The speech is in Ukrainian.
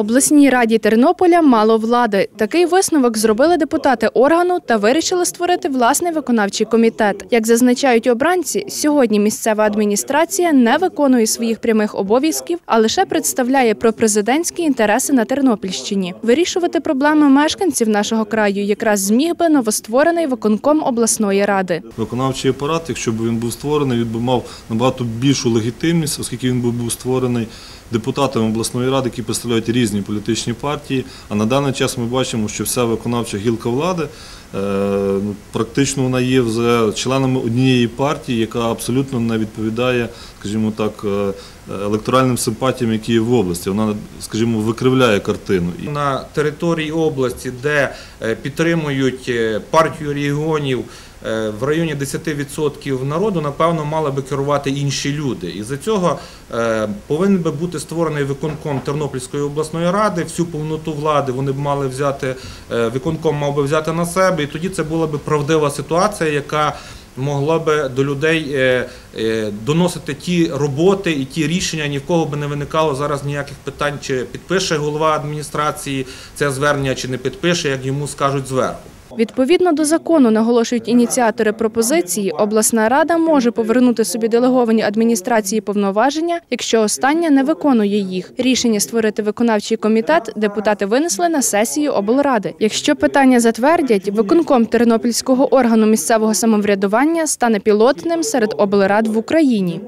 Обласній раді Тернополя мало влади. Такий висновок зробили депутати органу та вирішили створити власний виконавчий комітет. Як зазначають обранці, сьогодні місцева адміністрація не виконує своїх прямих обов'язків, а лише представляє пропрезидентські інтереси на Тернопільщині. Вирішувати проблеми мешканців нашого краю якраз зміг би новостворений виконком обласної ради. Виконавчий апарат, якщо б він був створений, він би мав набагато більшу легітимність, оскільки він би був створений депутатами обласної ради, які представляють різні політичні партії. А на даний час ми бачимо, що вся виконавча гілка влади е, ну, практично вона є вже членами однієї партії, яка абсолютно не відповідає, скажімо так, е, електоральним симпатіям, які є в області. Вона, скажімо, викривляє картину. На території області, де е, підтримують партію регіонів в районі 10% народу, напевно, мали би керувати інші люди. І за цього е, повинен би бути створений виконком Тернопільської обласної ради. Всю повноту влади вони б мали взяти, е, виконком мав би взяти на себе, і тоді це була би правдива ситуація, яка могла би до людей е, е, доносити ті роботи і ті рішення, ні в кого би не виникало зараз ніяких питань, чи підпише голова адміністрації це звернення, чи не підпише, як йому скажуть зверху. Відповідно до закону, наголошують ініціатори пропозиції, обласна рада може повернути собі делеговані адміністрації повноваження, якщо остання не виконує їх. Рішення створити виконавчий комітет депутати винесли на сесію облради. Якщо питання затвердять, виконком тернопільського органу місцевого самоврядування стане пілотним серед облрад в Україні.